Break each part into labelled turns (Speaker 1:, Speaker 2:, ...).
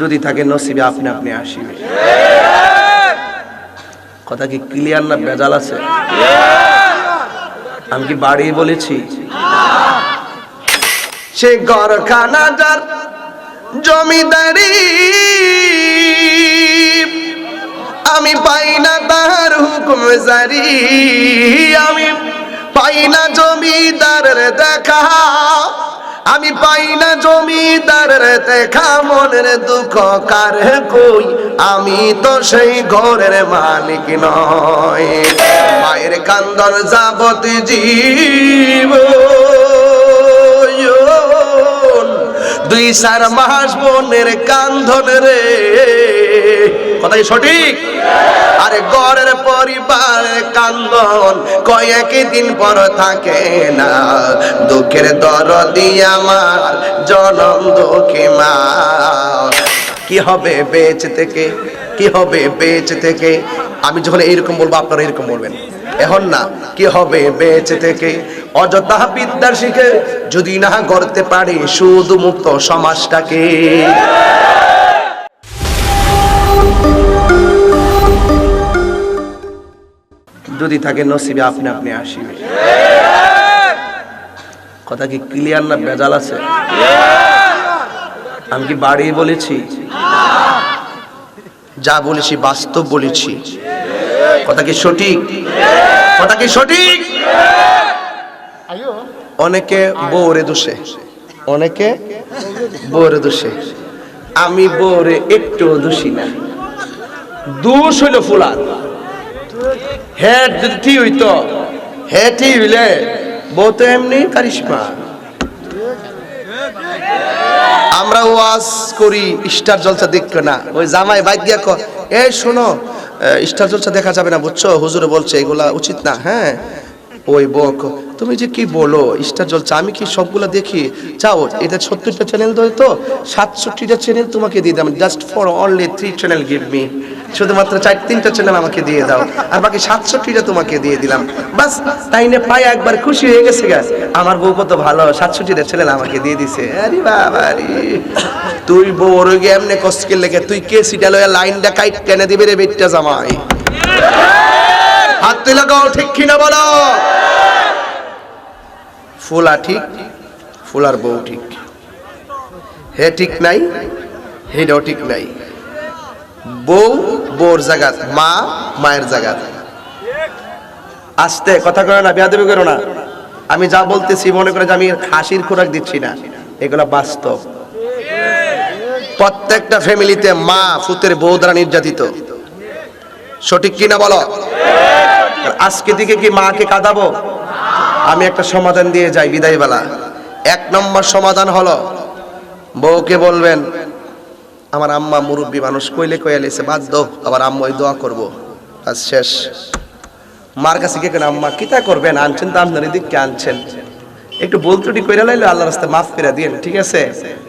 Speaker 1: যদি থাকে নসিবে আপনি আপনি আসিবে। কথা কি ক্লিয়ার না ভেজাল আছে? আমি কি বাড়ি বলেছি? সে গরখানা যার জমিদারি, আমি পাই না তার হুকুম জারি। আমি পাই না জমিদারের দেখা। আমি পাই না জমিদারের দেখা, মনের দুঃখ কার কই? আমি তো সেই ঘরের মালিক নয় মায়ের কান্দর যাবত জীব, দুই চার মাস বোনের কান্ধন রে। কথা কি সঠিক? আরে গড়ের পরিবার কান্দন, কয়েক দিন পর থাকে না। দুঃখের দরদি আমার, জনম দুঃখী মা কি হবে বেচ থেকে? কি হবে বেচ থেকে? আমি যখন এইরকম বলব, আপনারা এরকম বলবেন। এখন না, কি হবে বেঁচে থেকে? অযথা বিদ্যা শিখে যদি না করতে পারি শুধু মুক্ত সমাজটাকে। যদি থাকে নসিবে আপনি আপনি আসিবে। কথা কি ক্লিয়ার না ভেজাল আছে? আমি কি বাড়ি বলেছি? যা বলেছি বাস্তব বলেছি। কথা কি সঠিক? কথা কি সঠিক? অনেকে বউরে দোষে। অনেকে বউরে দোষে। আমি বউরে একটু দোষী না। দোষ হইল ফুলার। হেড যদি ঠিক হইতো হে হইলে বউ তো এমনি কারিশমা। আমরা ওয়াজ করি, স্টার জলসা দেখতো না। ওই জামাই বাইক দিয়া ক এ, শোনো স্টার জলসা দেখা যাবে না, বুঝছ? হুজুরে বলছে, এগুলা উচিত না। হ্যাঁ। ওই বক, তুমি যে কি বলো, স্টার জলসা, আমি কি সবগুলা দেখি? চাও এটা সত্তরটা চ্যানেল ধরে তো, সাতষট্টিটা চ্যানেল তোমাকে দিয়ে দাম just for only three channel give me শুধুমাত্র চার, তিনটা চ্যানেল আমাকে দিয়ে দাও, আর বাকি সাতষট্টিটা তোমাকে দিয়ে দিলাম। বাস, তাই না পায়ে একবার খুশি হয়ে গেছে গা? আমার বউ কত ভালো, সাতষট্টিটা ছেলে আমাকে দিয়ে দিছে। আরে বাবা তুই বউর এমনি কষ্টের লেগে, তুই কে সিটা লয়া লাইনটা কাইট টেনে দিবে রে বেটটা জামাই? হাত তুই লাগাও ঠিক কিনা বলো? ফুলা ঠিক, ফুলার বউ ঠিক। হে ঠিক নাই হেটাও ঠিক নাই। বউ বউর জাগাত মা, মায়ের জাগাত আসতে, কথা করো না বিয়া দেবে করো না। আমি যা বলতেছি, মনে করে যে আমি হাসির খোরাক দিচ্ছি না। এগুলা বাস্তব। প্রত্যেকটা ফ্যামিলিতে মা ফুতের বউ দ্বারা নির্যাতিত। সঠিক কিনা বলো? আজকে দিকে কি মাকে কাঁদাবো? আমি একটা সমাধান দিয়ে যাই বিদায় বেলা এক নম্বর সমাধান হলো, বউকে বলবেন আমার আম্মা মুরব্বী মানুষ কইলে কইয়া লেছে, বাধ্য, আবার আম্মা ওই দোয়া করব। আজ শেষ। মার কাছে গিয়ে কেন আম্মা কিতা করবেন? আনছেন তো আপনার এদিককে আনছেন। একটু বল ত্রুটি করে লাইলে আল্লাহ রাস্তায় মাফ করে দিন ঠিক আছে,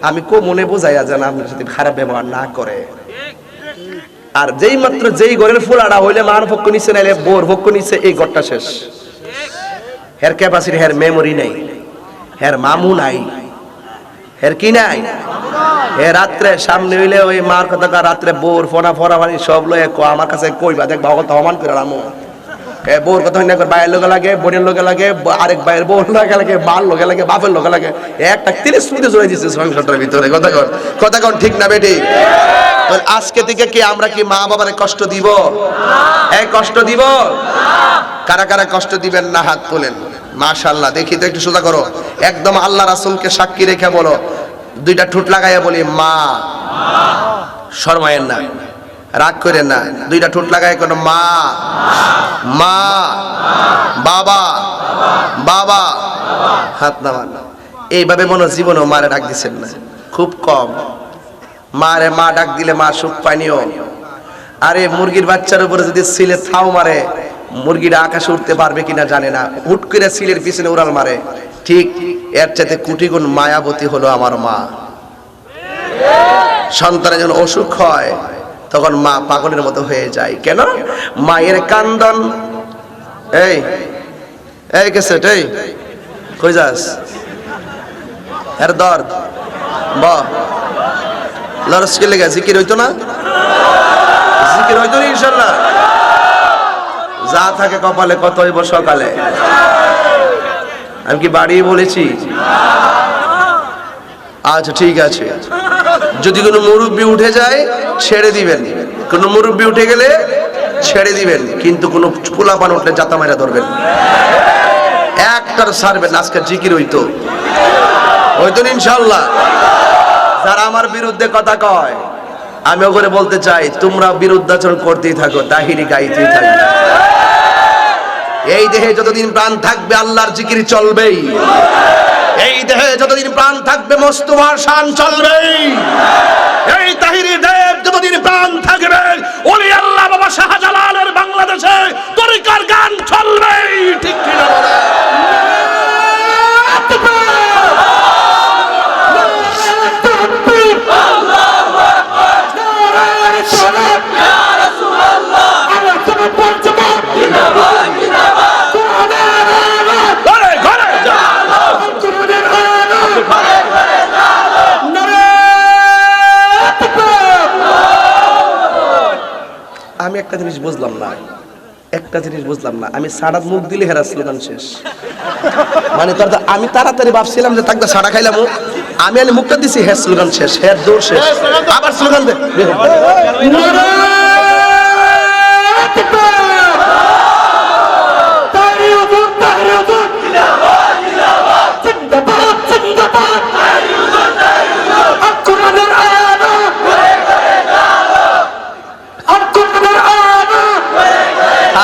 Speaker 1: আমি কো মনে বোঝাইয়া যেন আপনার সাথে খারাপ ব্যবহার না করে। আর যেই মাত্র যেই ঘরের ফুলাটা হইলে, মার পক্ষ নিচে নাইলে বোর পক্ষ নিচে, এই ঘরটা শেষ। হের ক্যাপাসিটি হের মেমোরি নাই। হের মামু নাই। হের কি নাই? এ রাত্রে সামনে হইলে ওই মার কথা রাত্রে বোর ফোনা ফোনা ফানি সব লয়ে ক আমার কাছে কইবা, দেখ বাবা কথা অমান করে রামো। এ বোর কথা হইনা করে বাইরের লোকে লাগে, বোনের লোকে লাগে আরেক বাইরের বোন লোকে লাগে, মার লোকে লাগে, বাপের লোকে লাগে। একটা তিরিশ মিনিটে জড়াই দিচ্ছে সংসারটার ভিতরে, কথা কর কথা কর ঠিক না বেটি? আজকে থেকে কি আমরা কি মা বাবার কষ্ট দিব? এই কষ্ট দিব? কারা কারা কষ্ট দিবেন না হাত তোলেন? মাশাল্লাহ দেখি তো একটু সোজা করো। একদম আল্লাহ রাসূলকে সাক্ষী রেখে বলো দুইটা ঠোঁট লাগাইয়া বলি, মা। শর্মায়ের না, রাগ করে না। দুইটা ঠোঁট লাগাই কোনো, মা। মা। বাবা। বাবা। হাত নামান। এইভাবে মনে জীবনেও মারে ডাক দিচ্ছেন না। খুব কম। মারে, মা ডাক দিলে মা সুখ পানিও আরে, মুরগির বাচ্চার উপরে যদি সিলে থাও মারে, মুরগিটা আকাশে উঠতে পারবে কিনা জানে না। হুট করে সিলের পিছনে উড়াল মারে। ঠিক এর চাইতে কোটি গুণ মায়াবতী হলো আমার মা। সন্তানের যখন অসুখ হয়, তখন মা পাগলের মতো হয়ে যায়। কেন? মায়ের কান্দন। এই এই কেসেট এই, কই যাস? এর দর্দ ব। লরসকে লেগে জিকির হইতো না? জিকির হইতো না, ইনশাল্লাহ। যা থাকে কপালে কত হইব সকালে। আমি কি বাড়িয়ে বলেছি? আচ্ছা ঠিক আছে। যদি কোনো মুরব্বি উঠে যায়, ছেড়ে দিবেন। কোনো মুরব্বি উঠে গেলে ছেড়ে দিবেন, কিন্তু কোনো পোলাপান উঠলে জাতা মারা ধরবেন। একটার সারবেন, আজকে জিকির হইতো। হইতো ইনশাল্লাহ যারা আমার বিরুদ্ধে কথা কয়, আমি ওখানে বলতে চাই, তোমরা বিরুদ্ধাচরণ করতেই থাকো তাহিরি গাইতেই থাকবে এই দেহে যতদিন প্রাণ থাকবে, আল্লাহর জিকির চলবেই। এই দেহে যতদিন প্রাণ থাকবে মোস্তফার শান চলবেই। এই তাহিরি দেব যতদিন প্রাণ থাকবে, ওলি আল্লাহ বাবা শাহজালালের বাংলাদেশে তরিকার গান চলবেই। ঠিক কিনা বলে একটা জিনিস বুঝলাম না। আমি সাড়া মুখ দিলে হেরা স্লোগান শেষ। মানে তার আমি তাড়াতাড়ি ভাবছিলাম যে তাকে সাড়া খাইলাম আমি আনি মুখটা দিছি হ্যাঁ স্লোগান শেষ হ্যাঁ দৌড় শেষ। আবার স্লোগান দে।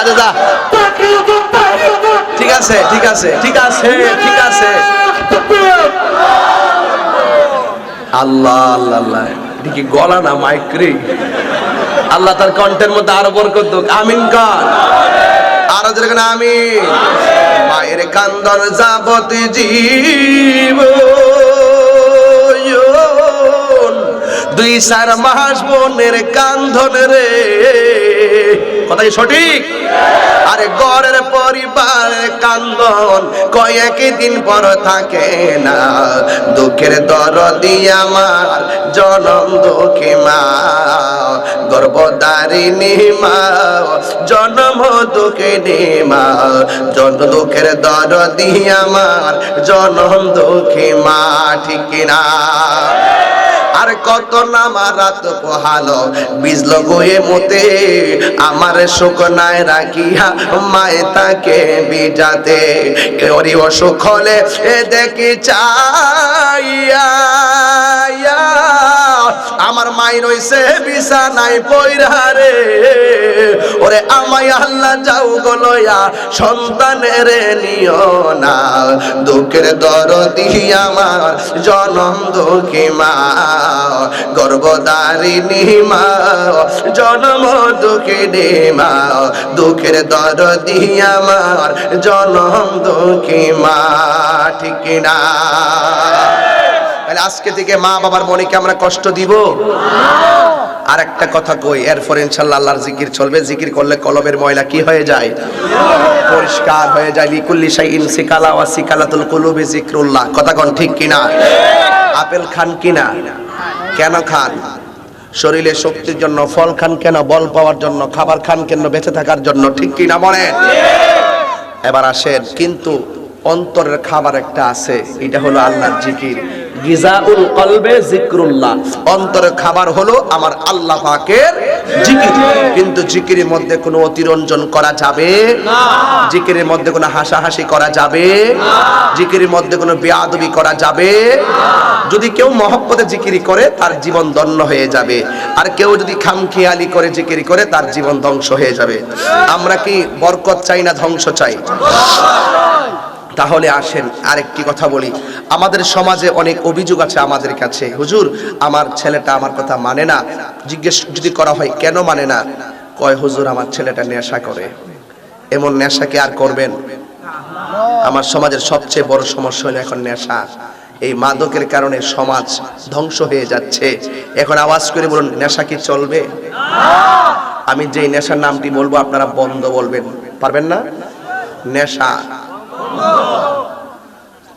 Speaker 1: আচ্ছা যা ঠিক আছে ঠিক আছে ঠিক আছে ঠিক আছে। আল্লাহ আল্লাহ আল্লাহ। এটা গলা না মাইক্রি আল্লাহ তার কণ্ঠের মধ্যে আরও বরকত দুক। আমিন কান আরও যেরকম আমি মায়ের কান্দন যাবত জীব দুই চার মাস বোনের কান্ধন রে। কথা কি সঠিক? আরে গড়ের পরিবারের কান্দন, কয়েক দিন পর থাকে না। দুঃখের দরদি আমার, জনম দুঃখী মা। গর্ভদারিণী মা, জনম দুঃখিনী মা। জন দুঃখের দরদি আমার, জনম দুঃখী মা, ঠিক কিনা? আর কত নামা রাত পোহালো। বিজল গোয়ে মতে, আমার শুকনায় রাখিয়া মায়ে তাকে বিজাতে ওরি অসুখ হলে দেখি চাইয়া আমার মাই রইছে বিছানায় পয়রা রে। ওরে আমায় আল্লাহ যাও গলয়া সন্তানের নিও না। দুঃখের দরদি আমার, জনম দুঃখী মা। গর্ভদারিণী মা, জনম দুঃখিনী মা। দুঃখের দরদি আমার, জনম দুঃখী মা। ঠিক না তাহলে আজকে থেকে মা বাবার মনেকে আমরা কষ্ট দিব? আর একটা কথা কই, এরপর ইনশাল্লাহ আল্লাহর জিকির চলবে। জিকির করলে কলবের ময়লা কি হয়ে যায়? পরিষ্কার হয়ে যায়। লিকুল্লি শাইইন সিকালা ওয়া সিকালাতুল কুলুবি জিকরুল্লাহ কথা কোন ঠিক কিনা? আপেল খান কিনা? কেন খান? শরীরে শক্তির জন্য ফল খান কেন? বল পাওয়ার জন্য, খাবার খান কেন? বেঁচে থাকার জন্য ঠিক কিনা বলেন? এবার আসেন, কিন্তু অন্তরের খাবার একটা আছে, এটা হলো আল্লাহর জিকির। গিজাউল কলবে জিক্রুল্লাহ। অন্তরের খাবার হলো আমার আল্লাহ পাকের জিকির। কিন্তু জিকিরের মধ্যে কোনো অতিরঞ্জন করা যাবে? জিকিরের মধ্যে কোনো হাসাহাসি করা যাবে? জিকিরের মধ্যে কোনো বেয়াদবি করা যাবে? যদি কেউ মহব্বতে জিকিরি করে তার জীবন দন্য হয়ে যাবে। আর কেউ যদি খামখেয়ালি করে জিকিরি করে তার জীবন ধ্বংস হয়ে যাবে। আমরা কি বরকত চাই না ধ্বংস চাই। তাহলে আসেন, আরেকটি কথা বলি। আমাদের সমাজে অনেক অভিযোগ আছে আমাদের কাছে। হুজুর, আমার ছেলেটা আমার কথা মানে না। জিজ্ঞেস যদি করা হয়, কেন মানে না? কয়, হুজুর, আমার ছেলেটা নেশা করে। এমন নেশা কি আর করবেন? আমার সমাজের সবচেয়ে বড় সমস্যা হলো এখন নেশা। এই মাদকের কারণে সমাজ ধ্বংস হয়ে যাচ্ছে। এখন আওয়াজ করে বলুন, নেশা কি চলবে? আমি যেই নেশার নামটি বলব, আপনারা বন্ধ বলবেন। পারবেন না? নেশা।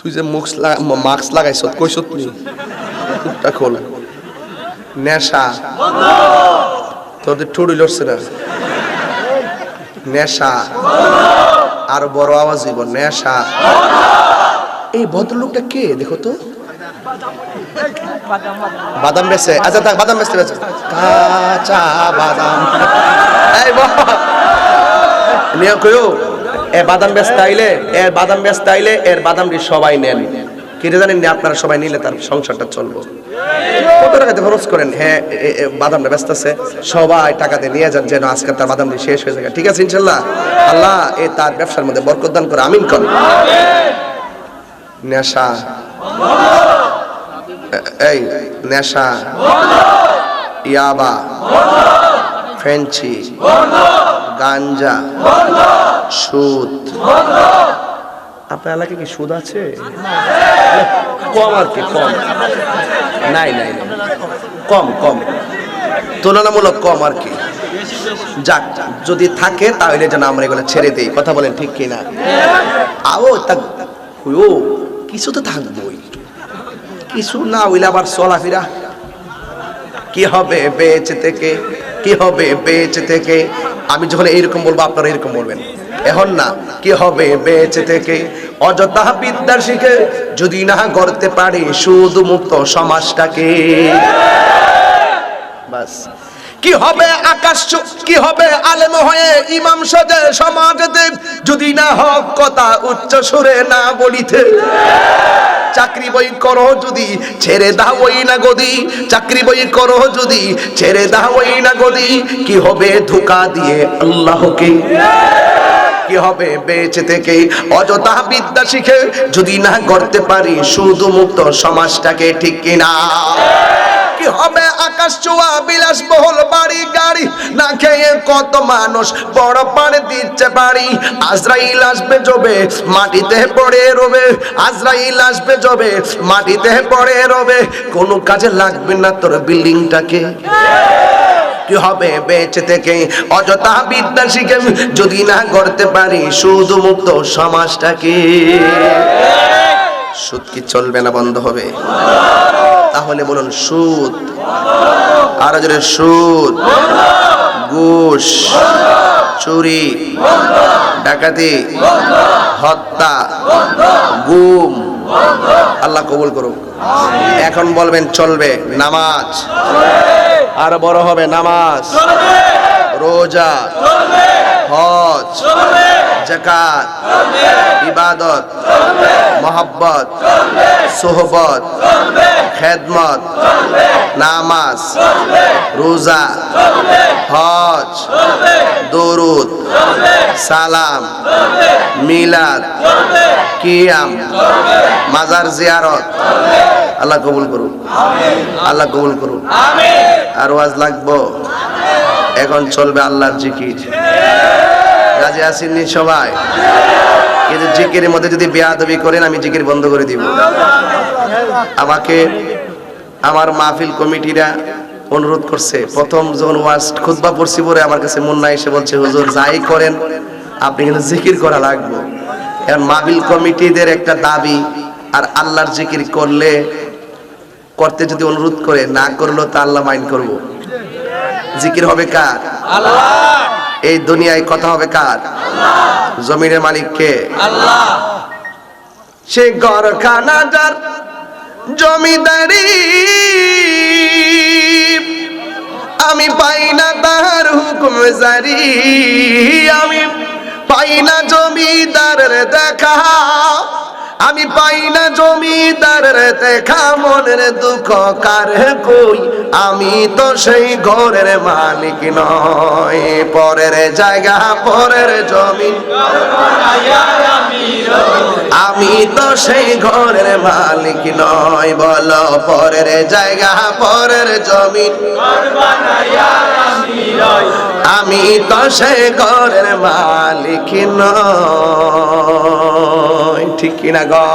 Speaker 1: তুই যে মুখ মাস্ক লাগাইছ কইছ তুই মুখটা খোল। নেশা। তোদের ঠুড়ি লড়ছে না। নেশা। আর বড় আওয়াজ দিব নেশা। এই ভদ্রলোকটা কে, দেখো তো? বাদাম বেচে। আচ্ছা থাক, বাদাম বেচতে বেচে। কাঁচা বাদাম। এই নিয়ে কইও। এ বাদাম বেচতে আইলে এর বাদাম বেচতে আইলে, এর বাদামটি সবাই নেন। কিনে জানেন না, আপনারা সবাই নিলে তার সংসারটা চলবো। কত টাকাতে খরচ করেন? হ্যাঁ বাদামটা ব্যস্ত আছে সবাই টাকাতে নিয়ে যান যেন আজকে তার বাদাম বাদামটি শেষ হয়ে যায়। ঠিক আছে, ইনশাল্লাহ? আল্লাহ এ তার ব্যবসার মধ্যে বরকত দান করে আমিন কর নেশা। এই, নেশা। ইয়াবা। ফেঞ্চি গাঞ্জা, সুদ। আপনার এলাকায় কি সুদ আছে? কম আর কি, কম। নাই নাই। কম কম। তুলনামূলক কম আর কি। যাক, যদি থাকে তাহলে যেন আমরা এগুলো ছেড়ে দিই। কথা বলেন ঠিক কিনা? আও, তা ও, কিছু তো থাকবোই। কিছু না হইলে আবার চলাফেরা। কি হবে বেঁচে থেকে? কি হবে বেঁচে থেকে? আমি যখন এইরকম বলব, আপনারা এরকম বলবেন। এখন না, কি হবে বেঁচে থেকে? অযথা বিদ্যা শিখে যদি না গড়তে পারি শুধু মুক্ত সমাজটাকে। বাস। কি হবে আকাশ কি হবে আলেম হয়ে ইমাম সাজে দেব যদি না হক কথা উচ্চ সুরে না বলিতে। চাকরি বই করো যদি, ছেড়ে দাও ওই না গদি চাকরি বই করো যদি, ছেড়ে দাও ওই না গদি কি হবে ধোকা দিয়ে আল্লাহকে? কি হবে বেঁচে থেকে? অযথা বিদ্যা শিখে যদি না করতে পারি শুধু মুক্ত সমাজটাকে ঠিক কিনা? কি হবে আকাশ চোয়া বিলাস বহুল বাড়ি, গাড়ি না খেয়ে কত মানুষ বড় পাড়ে দিচ্ছে বাড়ি। আজরাইল আসবে জবে মাটিতে পড়ে রবে। আজরাইল আসবে জবে মাটিতে পড়ে রবে। কোনো কাজে লাগবে না তোর বিল্ডিংটাকে। কি হবে বেঁচে থেকে? অযথা বিদ্যা শিখে যদি না করতে পারি শুধু মুক্ত সমাজটাকে। সুদ কি চলবে না বন্ধ হবে? তাহলে বলুন সুদ। আর জোরে সুদ। ঘুষ। চুরি। ডাকাতি। হত্যা। গুম। আল্লাহ কবুল করুক। এখন বলবেন চলবে নামাজ। আর বড় হবে নামাজ। রোজা। হজ। জাকাত ইবাদত, মোহাব্বত, সোহবত, খেদমত, নামাজ, রোজা, হজ, দরুদ, সালাম, মিলাদ, কিয়াম, মাজার জিয়ারত। আল্লাহ কবুল করুন। আল্লাহ কবুল করুন। আর ওয়াজ লাগবো? এখন চলবে আল্লাহর জিকির। রাজি আসেননি সবাই। কিন্তু জিকির মধ্যে যদি বেয়াদবি করেন, আমি জিকির বন্ধ করে দিব। আমাকে, আমার মাহফিল কমিটিরা অনুরোধ করছে। প্রথম যখন ওয়াজ খুতবা পড়ছি পরে আমার কাছে মুন্না এসে বলছে, হুজুর, যাই করেন, আপনি কিন্তু জিকির করা লাগবে। এখন মাহফিল কমিটিদের একটা দাবি, আর আল্লাহর জিকির করলে, করতে যদি অনুরোধ করে, না করলেও তা আল্লাহ মাইন্ড করব। জিকির হবে কার? এই দুনিয়ায় কথা হবে কার? জমিনের মালিক কে? সে গরখানা যার জমিদারি। আমি পাই না তাহার হুকুম জারি। আমি পাই না জমিদারের দেখা। আমি পাই না জমিদারের দেখা। মনের দুঃখ কার কই? আমি তো সেই ঘরের মালিক নয় পরের জায়গা, পরের জমি আমি তো সেই ঘরের মালিক নয় বলো, পরের জায়গা, পরের জমি আমি তো সেই ঘরের মালিক নয় ঠিক কিনা গো?